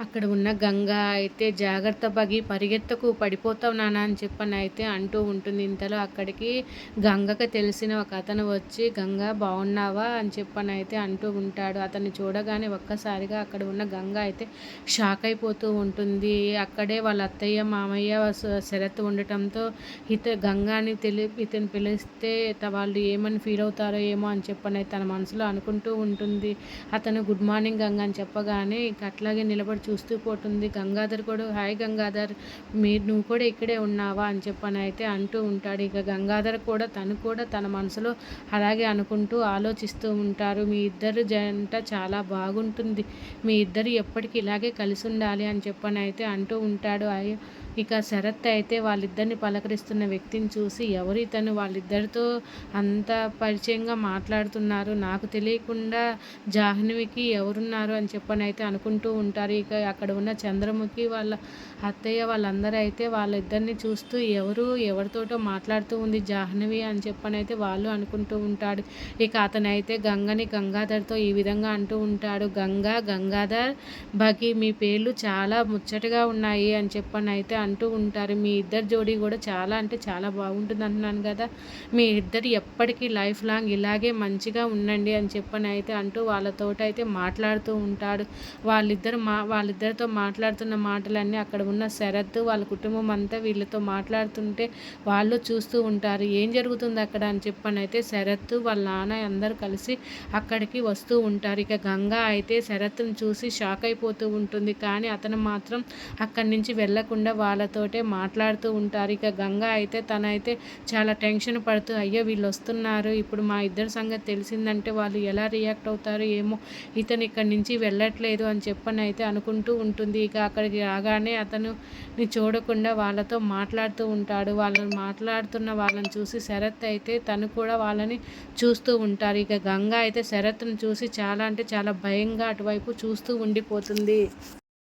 అక్కడ ఉన్న గంగ అయితే జాగ్రత్త బగి పరిగెత్తకు పడిపోతావు నాన్న అని చెప్పని అయితే అంటూ ఉంటుంది. ఇంతలో అక్కడికి గంగకి తెలిసిన ఒక అతను వచ్చి గంగ బాగున్నావా అని చెప్పని అయితే అంటూ ఉంటాడు. అతన్ని చూడగానే ఒక్కసారిగా అక్కడ ఉన్న గంగ అయితే షాక్ అయిపోతూ ఉంటుంది. అక్కడే వాళ్ళ అత్తయ్య మామయ్య శరత్ ఉండటంతో ఇత గంగాని తెలి ఇతను పిలిస్తే వాళ్ళు ఏమని ఫీల్ అవుతారో ఏమో అని చెప్పని తన మనసులో అనుకుంటూ ఉంటుంది. అతను గుడ్ మార్నింగ్ గంగ అని చెప్పగానే ఇక అట్లాగే నిలబడి చూస్తూ పోతుంది. గంగాధర్ కూడా హాయ్ గంగాధర్ మీరు నువ్వు కూడా ఇక్కడే ఉన్నావా? అని చెప్పని అయితే అంటూ ఉంటాడు. ఇక గంగాధర్ కూడా తను కూడా తన మనసులో అలాగే అనుకుంటూ ఆలోచిస్తూ ఉంటారు. మీ ఇద్దరు జంట చాలా బాగుంటుంది. మీ ఇద్దరు ఎప్పటికీ ఇలాగే కలిసి ఉండాలి అని చెప్పని అయితే అంటూ ఉంటాడు. ఇక శరత్ అయితే వాళ్ళిద్దరిని పలకరిస్తున్న వ్యక్తిని చూసి ఎవరు ఇతను? వాళ్ళిద్దరితో అంత పరిచయంగా మాట్లాడుతున్నారు. నాకు తెలియకుండా జాహ్నవికి ఎవరున్నారు? అని చెప్పని అయితే అనుకుంటూ ఉంటారు. ఇక అక్కడ ఉన్న చంద్రముఖి వాళ్ళ అత్తయ్య వాళ్ళందరూ అయితే వాళ్ళిద్దరిని చూస్తూ ఎవరు ఎవరితోటో మాట్లాడుతూ ఉంది. జాహ్నవి అని చెప్పని అయితే వాళ్ళు అనుకుంటూ ఉంటాడు. ఇక అతనైతే గంగని గంగాధర్తో ఈ విధంగా అంటూ ఉంటాడు. గంగా గంగాధర్ బకి మీ పేర్లు చాలా ముచ్చటగా ఉన్నాయి అని చెప్పని అయితే అంటూ ఉంటారు. మీ ఇద్దరు జోడీ కూడా చాలా అంటే చాలా బాగుంటుంది అంటున్నాను కదా. మీ ఇద్దరు ఎప్పటికీ లైఫ్ లాంగ్ ఇలాగే మంచిగా ఉండండి అని చెప్పని అయితే అంటూ వాళ్ళతోటి అయితే మాట్లాడుతూ ఉంటాడు. వాళ్ళిద్దరు మా వాళ్ళ వాళ్ళిద్దరితో మాట్లాడుతున్న మాటలన్నీ అక్కడ ఉన్న శరత్ వాళ్ళ కుటుంబం అంతా వీళ్ళతో మాట్లాడుతుంటే వాళ్ళు చూస్తూ ఉంటారు. ఏం జరుగుతుంది అక్కడ అని చెప్పని అయితే శరత్ వాళ్ళ నాన్న అందరూ కలిసి అక్కడికి వస్తూ ఉంటారు. ఇక గంగా అయితే శరత్ను చూసి షాక్ అయిపోతూ ఉంటుంది. కానీ అతను మాత్రం అక్కడి నుంచి వెళ్ళకుండా వాళ్ళతోటే మాట్లాడుతూ ఉంటారు. ఇక గంగా అయితే తనైతే చాలా టెన్షన్ పడుతూ అయ్యో వీళ్ళు వస్తున్నారు. ఇప్పుడు మా ఇద్దరి సంగతి తెలిసిందంటే వాళ్ళు ఎలా రియాక్ట్ అవుతారు ఏమో ఇతను ఇక్కడి నుంచి వెళ్ళట్లేదు అని చెప్పని అయితే అనుకుంటున్నాను ఉంటూ ఉంటుంది. ఇక అక్కడికి రాగానే అతను చూడకుండా వాళ్ళతో మాట్లాడుతూ ఉంటాడు. వాళ్ళని మాట్లాడుతున్న వాళ్ళని చూసి శరత్ అయితే తను కూడా వాళ్ళని చూస్తూ ఉంటారు. ఇక గంగా అయితే శరత్ను చూసి చాలా అంటే చాలా భయంగా అటువైపు చూస్తూ ఉండిపోతుంది.